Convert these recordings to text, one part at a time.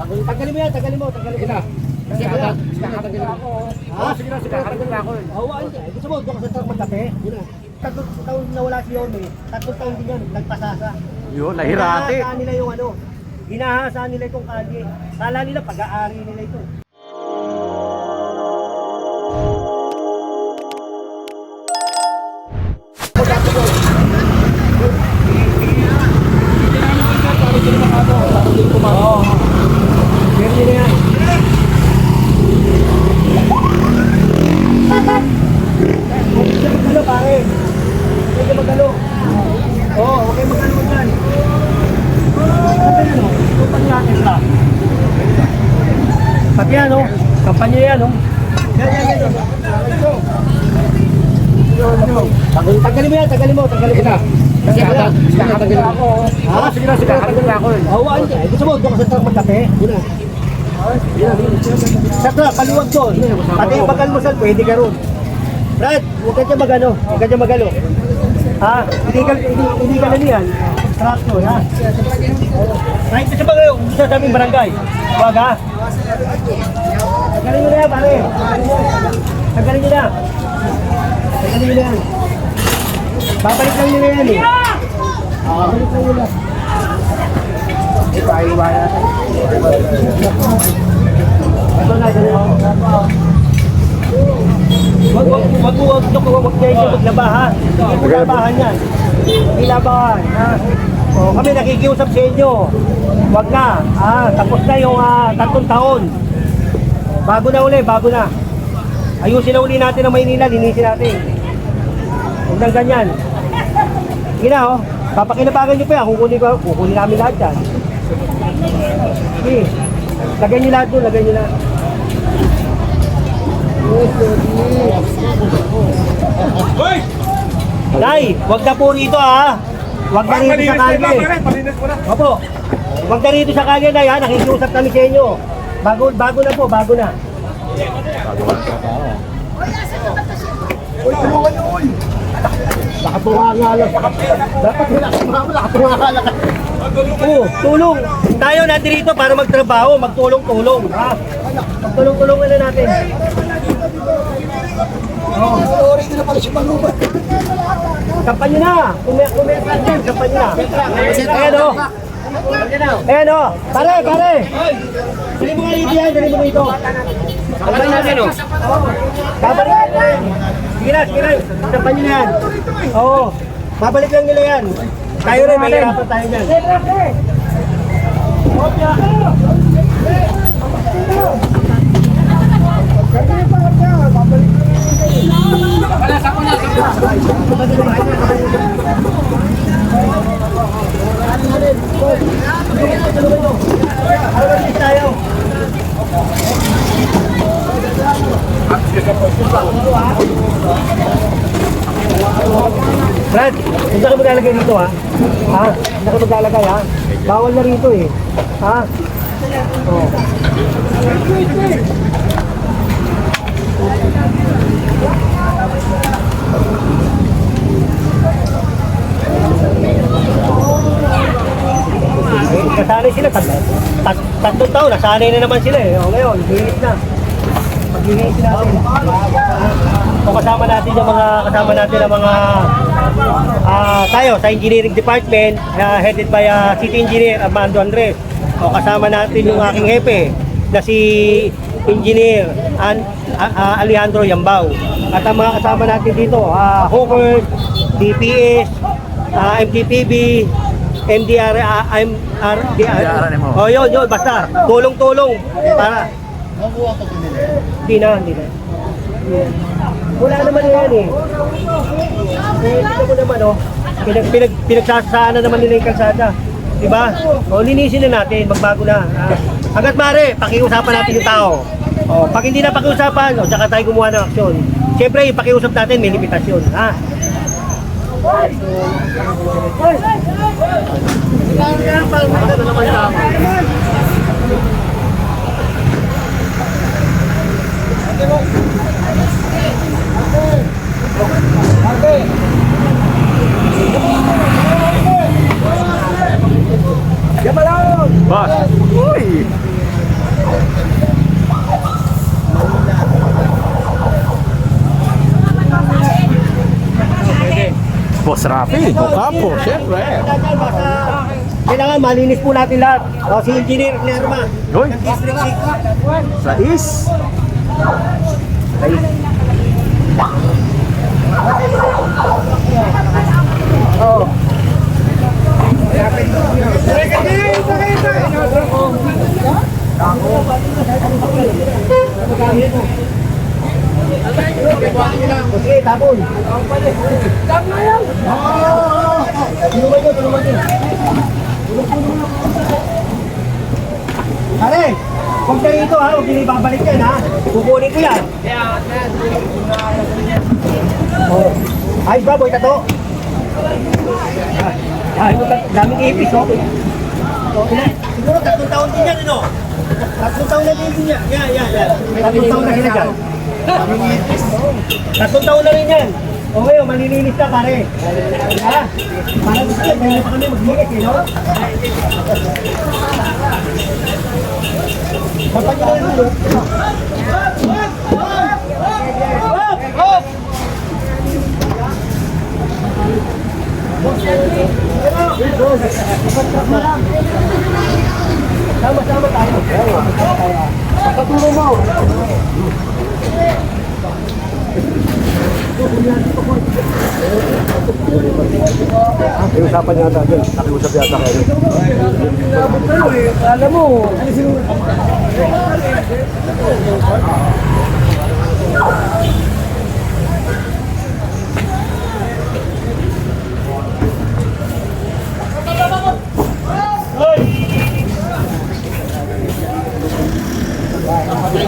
Tanggalin mo yan, tanggalin mo, tanggalin mo. Ina. Sige, Sige, kuya. Nakakatagin ako. Ha? Sige na, sige. Nakakatagin ako. Oo, ay, ay, gusto mo, doon ka sa truck magkape? Na. Tatlong taon na wala si Yorme, tatlong taon din yan, nagpasasa. Yun, nahirati. Hinahasaan nila yung ano, hinahasaan nila itong kalye. Kala nila pag-aari nila ito. Oo. Pati yan, oh. Kampanya yan, oh. Yan, yan, yan. Tagal, tagalin mo yan, tagalin mo, tagalin mo. Ina. Sige, nakakatagin ako. Ha? Sige na, sige. Nakakatagin ako. Gusto mo, doon ka sa truck magkape? Yun na. Sa truck, kaliwag doon. Pati yung pag-almusal, pwede ka ron. Brad, huwag ka dyan magano, huwag ka dyan magalo. Ha? Hindi ka, hindi, hindi ka lang yan. Truck yun, ha? Kahit sa mga, kung sa aming barangay. Huwag, ha? Tagalin mo na yan, pare. Tagalin nyo na. Tagalin nyo na yan. Babalik lang nyo na yan, eh. Babalik lang nyo na. Ito na, ito na. Wag, wag, wag, wag, wag, wag, wag, kayo maglabahan. Hindi labahan yan. Hindi labahan, ha? O, kami nakikiusap sa inyo. Wag na, ah, tapos na yung ah, tatlong taon. Bago na uli, bago na. Ayusin na uli natin ang Maynila, linisin natin. Huwag nang ganyan. Sige na, oh. Papakinabangan nyo pa yan. Kukunin, ko, kukunin namin lahat yan. Lagyan nyo lahat doon, lagyan nyo lahat. Nay, wag na po rito ah. Wag na rito sa kalye. Opo. Wag na rito sa kalye na yan. Nakikiusap kami sa inyo. Bago, bago na po, bago na. Nakatunga nga lang. Dapat nakatunga mo, nakatunga nga lang. Oo, tulong. Tayo natin rito para magtrabaho, magtulong-tulong. Ha? Magtulong-tulungan na natin. Sorry, hindi na pala si Manubat. Kampanya na! Kume natin, kampanya na. Ayan o. Ayan o. Pare, pare! Dali mo nga rito yan, dali mo rito. Kampanya natin o. Lang yan. Sige na, sige na. Kampanya na yan. Oo. Babalik lang nila yan. Tayo rin, mahirapan tayo yan. Ano tayo? Brad, hindi ka maglalagay dito ha? Ha? Hindi ka maglalagay ha? Bawal na rito eh. Ha? Oh. Eh, nasanay sila. Tat tat tatlong taon, nasanay na naman sila eh. O ngayon, linis na. Maglinis natin. O kasama natin yung mga kasama natin ang mga ah tayo sa engineering department ah, headed by ah, City Engineer Armando Andres. O kasama natin yung aking hepe na si Engineer An, ah, ah, Alejandro Yambao. At ang mga kasama natin dito, ah, Hawkers, DPS, ah, MTPB, MDR, ah, MR, MDRNMO. Oh, yun, yun, basta. Tulong-tulong para. Hindi na, hindi na. Wala naman yan eh. Eh, dito mo naman oh. Pinag, pinag, pinagsasana naman nila yung kalsada. Diba? O, linisin na natin, magbago na. Ah, hanggat mare, pakiusapan natin yung tao. O, pag hindi na pakiusapan, o, saka tayo gumawa ng aksyon. Siyempre, pakiusap natin, may limitasyon. Ha? Boss. Uy. Boss Rafi, o kapo, syempre. Kailangan malinis po natin lahat. O si Engineer Lerma. Uy. Sa is. Sa is. Sige, tapon. Tapon na yan. Tulungan nyo, tulungan nyo. Pare, huwag kayo ito ha, huwag nyo ibabalik yan ha. Kukunin ko yan. Oh. Ay, baboy, tato. Ay, daming ipis, oh. Siguro tatlong taon din yan, ano? Tatlong taon na din yan. Yan, yan, yan. Tatlong taon na sila dyan. Tatlong taon na rin yan. O ngayon, malilinis ka pare. Ha? Para gusto yan, kaya pa kami maglinis eh, no? Kapag yun Sama-sama tayo. Pagkaturo mo. Iusapan yata dyan. Nakiusap yata kayo. Alam mo, Daddy.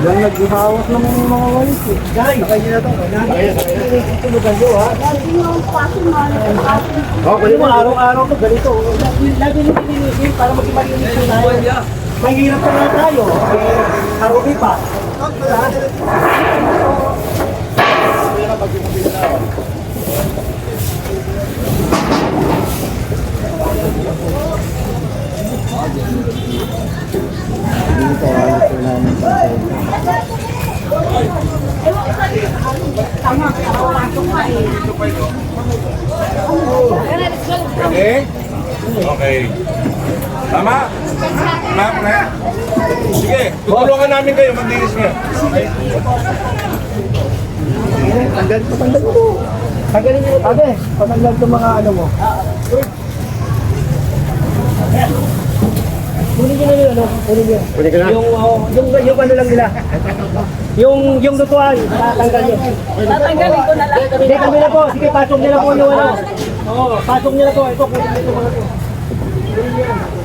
Yan naghihawak ng mga walis eh. Guys, sakay niyo na to. Tulugan nyo ha. Pwede mo araw-araw to ganito. Lagi nyo pinilisin para maging malinis po tayo. Mahirap na nga tayo. Eh, Harubi pa. Okay? Okay. Tama? Ma'am, na? Sige, tutulungan namin kayo maglinis niya. Tanggal ko, tanggal ko. Tanggalin nyo. Ate, patanggal ko mga ano mo. Kunin nyo na yun, ano? Kunin nyo. Kunin ko na? Yung, oh, yung, yung ano lang nila. Yung, yung lutuan, tatanggal nyo. Tatanggalin ko na lang. Hindi, kami na po. Sige, pasok nyo na po yung ano. Oo, pasok nyo na po. Ito, kunin nyo ito mga to. Kunin nyo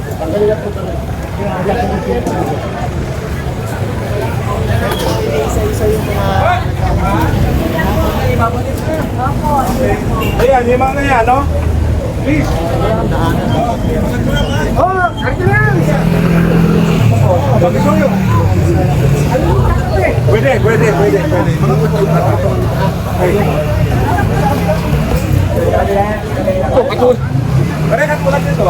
Ayan, yung mga yan, no? Please. Oh. Pwede, pwede, pwede, pwede. Ito, ito. Parehat ko lang dito.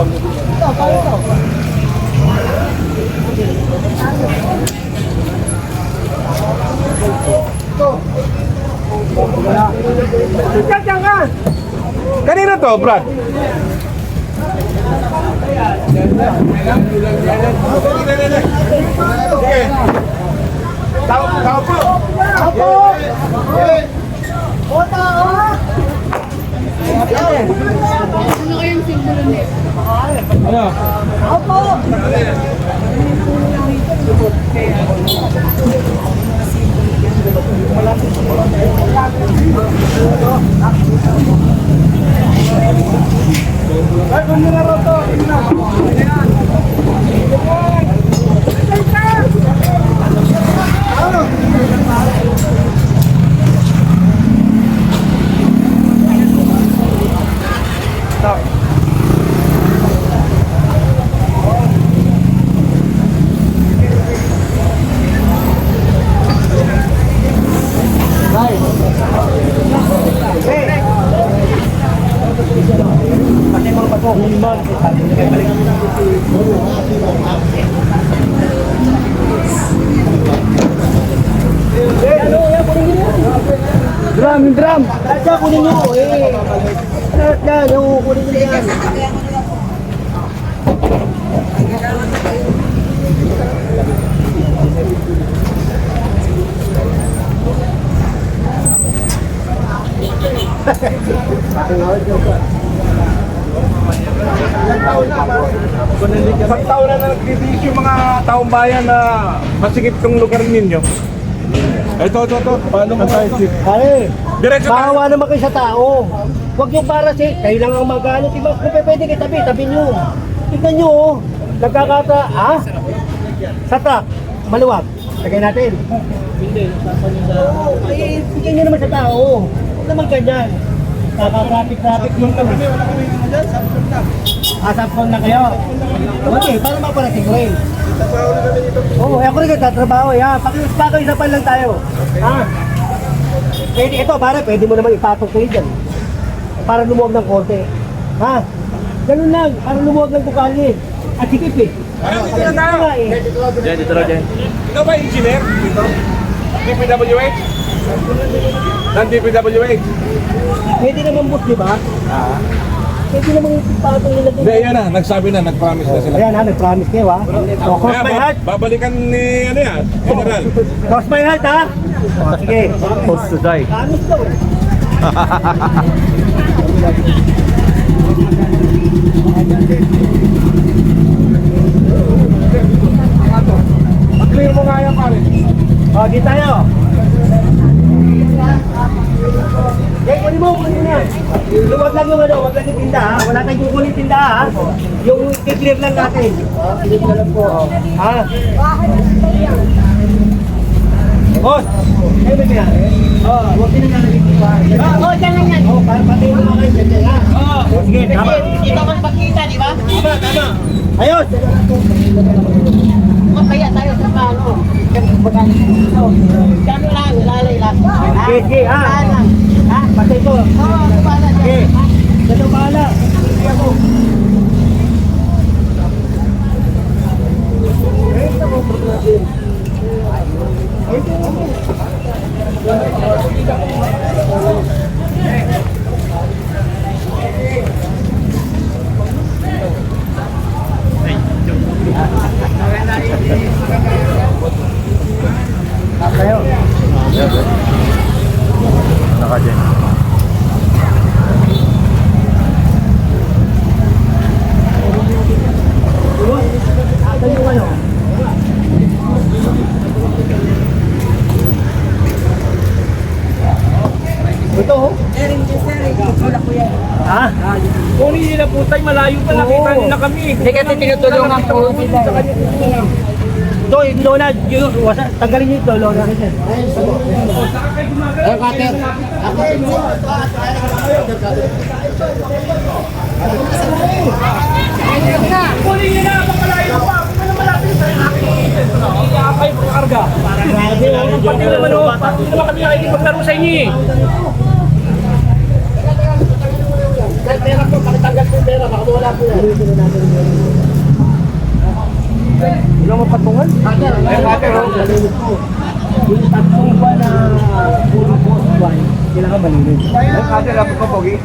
Kanina to, Brad? Sige. Tao, tao po. Opo! Ano kayong simbolo nito? Ano? Opo! Ay, kung nila roto! Tingnan! Ayan! Lahat yan, kunin nyo. Eh, lahat yan. Oo, kunin nyo yan. Isang taon na na nagbibigay yung mga taong bayan na masikip tong lugar ninyo. Ito, ito, ito. Paano mo tayo? Pare, Diretso tayo. Bawa naman kayo sa tao. Huwag yung para si, kayo lang ang magano. Diba, kung pwede kayo tabi, tabi nyo. Tignan nyo, oh. Nagkakata, ha? Sa truck, maluwag. Lagay natin. Oo, eh, bigyan nyo naman sa tao. Huwag naman ganyan. Kaka-traffic-traffic yung kami. Ah, subcon na kayo. Okay, para maparating ko eh. Oo, eh, ako rin nagtatrabaho eh, ha. Pakiusapan lang tayo. Ha? Pwede, ito pare, pwede mo naman ipatong kayo dyan. Para lumuwag ng konti. Ha? Ganun lang, para lumuwag ng bukali. At sikip eh. Ayun, dito na tayo. Wala eh. Ikaw ba engineer dito? DPWH? Ng DPWH? Pwede naman boss, di ba? Pwede naman ipatong nila Hindi, yan na. Nagsabi na. Nag-promise na sila. Ayan ha, nag-promise kayo ha. O, cross Kaya my ba- heart. babalikan ni ano yan, General. Cross my heart ha. O, sige. Post to die. Promise daw eh. Pag-clear mo nga yan, pare. O, di tayo. Okay, kunin mo, kunin mo na. Huwag lang yung ano, huwag lang yung tinda ha. Wala tayong kukunin tinda ha. Yung i-clear lang natin. Clear na lang po. Ha? Kayo ba yan? Oo, huwag din na nalagay pa. Oo, dyan lang yan. Oo, para pati yung mga kayo dyan ha. Oo. Sige, tama. Kita ko pagkita, di ba? Tama, tama. Ayos. Magkaya tayo sa paano. Kano lang, lalay lang. Sige, ha. Saan lang? Ha? Patay ko. Oo, kumala dyan. Dito bahala. Sige ako. Tayo. Naka dyan. Asan yung ano? Ito oh. Ha? Kunin nila po tayo, malayo pa, nakita nila kami. Hindi kasi tinutulungan po sila. Ito, lona, yung, wasa, tanggalin niyo ito, rin. Ayun, cutter. Kunin nila, makalayo pa. Malapit sa akin. Iakay po karga. Grabe, ano, Pati naman o, pati naman kami nakikipaglaro sa inyo eh. Wala mo patungan? Ay, cutter, oh. Yung tatlong buwan na puro po buwan, kailangan malinis. Ay, cutter, lapit ko, Pogi.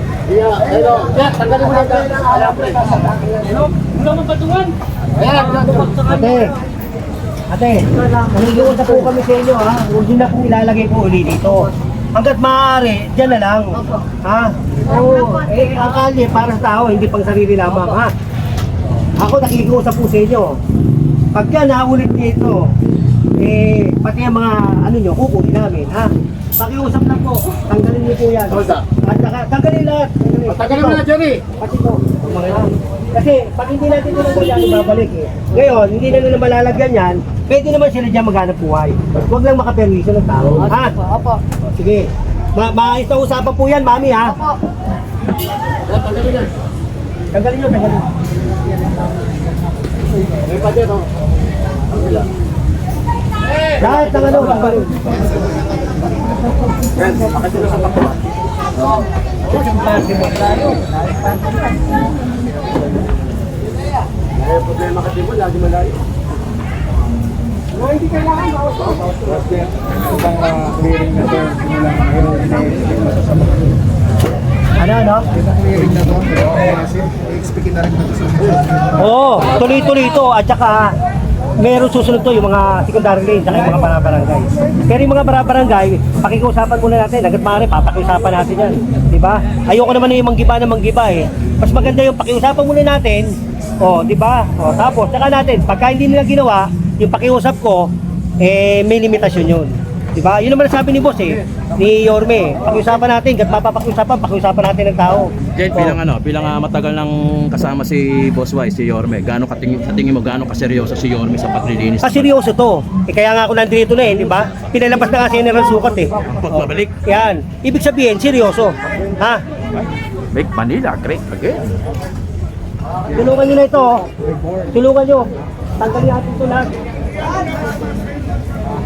Wala mo patungan. Ate, ate, nangigiwan po kami sa inyo ha. Huwag nyo na pong ilalagay po uli dito. Hanggat maaari, dyan na lang. Ha? Oo, eh, ang kalye para sa tao, hindi pang sarili lamang ha. Ako nakikiusap po sa inyo. Pag yan naulit dito, eh, pati ang mga ano nyo, kukunin namin, ha? Pakiusap lang po, tanggalin niyo po yan. At saka, tanggalin lahat. Tanggalin mo na, Jerry. Pati po. Ha? Kasi pag hindi natin tinanggal yan, babalik eh. Ngayon, hindi na nila malalagyan yan, pwede naman sila dyan maghanap buhay. Huwag lang makapermiso ng tao. Ha? Opo. Sige. Ma maayos na usapan po yan, mami ha? Opo. Tanggalin nyo, tanggalin. Lahat ng ano, tanggalin. May problema kasi mo, lagi malayo. Mga hindi Ibang ah, clearing na to. Walang mayroon na masasama. Ano, ano? Ibang clearing na to. Expectin na rin na to sa Oo, tuloy-tuloy ito at saka meron susunod to yung mga secondary lane at yung mga barabarangay. Pero yung mga barabarangay, pakikiusapan muna natin. Agad maaari, papakiusapan natin yan. Ba? Ayoko naman yung manggiba na manggiba eh. Mas maganda yung pakiusapan muna natin. O, di ba? O, tapos, saka natin, pagka hindi nila ginawa, yung pakiusap ko, eh, may limitasyon yun. Di ba? Yun naman ang sabi ni boss eh, ni Yorme. Pakiusapan natin, kat mapapakiusapan, pakiusapan natin ng tao. Jen, bilang ano, bilang ah, matagal nang kasama si Boss Wise, si Yorme, gaano katingin, sa tingin mo gaano kaseryoso si Yorme sa paglilinis? Ah, seryoso to. Eh, kaya nga ako nandito na eh, di ba? Pinalabas na nga si General Sukat eh. Pagbabalik. Yan. Ibig sabihin, seryoso. Ha? Make Manila great again. Tulungan nyo na ito. oh. Tulungan nyo. Tanggalin natin ito lahat.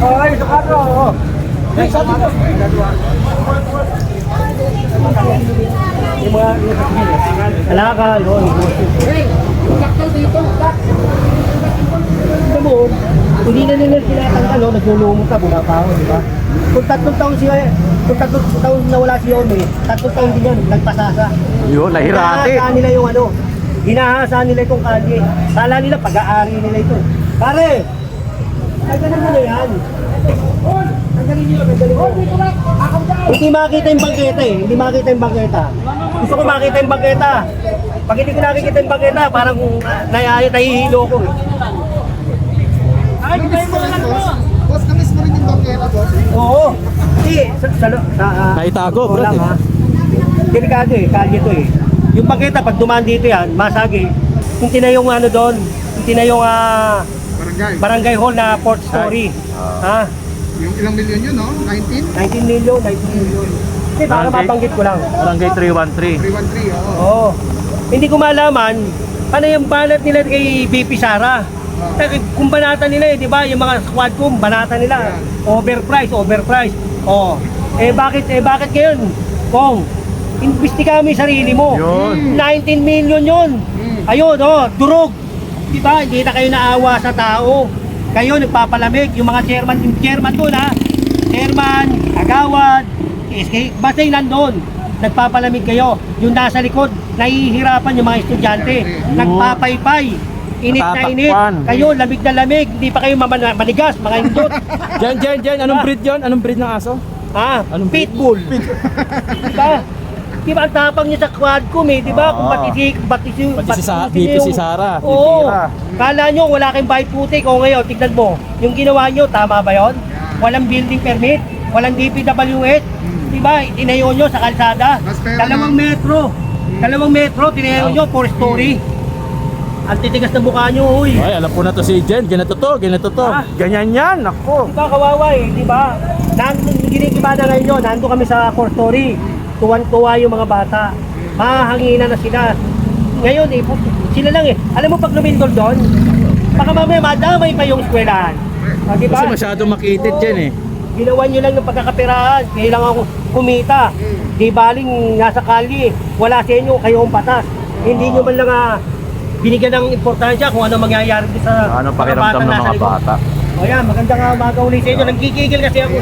Ay, sa kato. Oh. Ay, sa kato. Yung mga yung sa Alakal, oh, Alam mo, hindi na nila tinatanggal, oh, naglulumot ka, bumabaho, di ba? Kung tatlong taon siya, kung tatlong taon na wala si Yome, tatlong taon din yan, nagpasasa. Yun, nahirati. Hinahasa nila yung ano, hinahasa nila itong kalye. Kala nila pag-aari nila ito. Pare, tanggalin mo na yan. Hindi makita yung bangketa eh, hindi makita yung bangketa. Gusto ko makita yung bangketa. Pag hindi ko nakikita yung bangketa, parang uh, nahihilo ko eh. Ay, rin yung bangketa, boss. Oo. Hindi, sa, sa, sa, ah, Naitago, bro, lang, eh. ha. Delikado eh, kalye to eh. Yung bangketa, pag dumaan dito yan, masagi. Yung tinayong ano doon, yung tinayong ah, Barangay. barangay hall na port story. Ha? Yung ilang milyon yun, no? 19? 19 million, 19 million. Hindi, baka Barangay? mabanggit ko lang. Barangay 313. 313, oo. Oo. Hindi ko malaman, ano yung banat nila kay BP Sara. Kasi Kung banata nila eh, di ba? Yung mga squad ko, banata nila. Overprice, overprice. Oh. Eh bakit, eh bakit ngayon? Kung, imbestiga mo yung sarili mo. Yun. 19 million yun. Ayun, oh, durog. Di ba? Hindi na kayo naawa sa tao. Kayo nagpapalamig. Yung mga chairman, yung chairman doon ha. Chairman, agawad, SK, basta yung nandun. Nagpapalamig kayo. Yung nasa likod, nahihirapan yung mga estudyante. Nagpapaypay. Init na init. Kayo, lamig na lamig. Hindi pa kayo mamana- manigas, mga indot. Jen, Jen, Jen, anong breed yun? Anong breed ng aso? Ha? Anong breed? Pitbull. Di ba? Di ba ang tapang niya sa quadcom eh, di ba? Kung Oo. pati si, pati si, Pati si Sa- pati BP si Sara, Oo. titira. Kala nyo wala kayong bayad putik. O ngayon, tignan mo. Yung ginawa nyo, tama ba yon? Walang building permit, walang DPWH. Di ba? Tinayo nyo sa kalsada. Mas pera Dalawang na. metro. Dalawang metro, tinayo nyo, four story. Ang titigas ng mukha nyo, uy. Ay, alam ko na to si Jen. Ganito to, ganito to. Ah. Ganyan yan, ako. Di ba kawawa eh, di ba? Nandun, ginigiba na ngayon yun, nandun kami sa core story. Tuwan-tuwa yung mga bata. Mahahangina na sila. Ngayon eh, sila lang eh. Alam mo pag lumindol doon, baka mamaya madamay pa yung eskwelahan. Ah, di ba? Kasi masyadong makitid Jen eh. Ginawa nyo lang ng pagkakapirahan, kailangan ko kumita. Di baling nasa kalye, wala sa inyo, kayo ang batas. Hindi nyo man lang ah, binigyan ng importansya kung ano mangyayari sa Ano pakiramdam ng mga bata? O yan, magandang umaga ulit sa inyo. Nagkikigil kasi ako.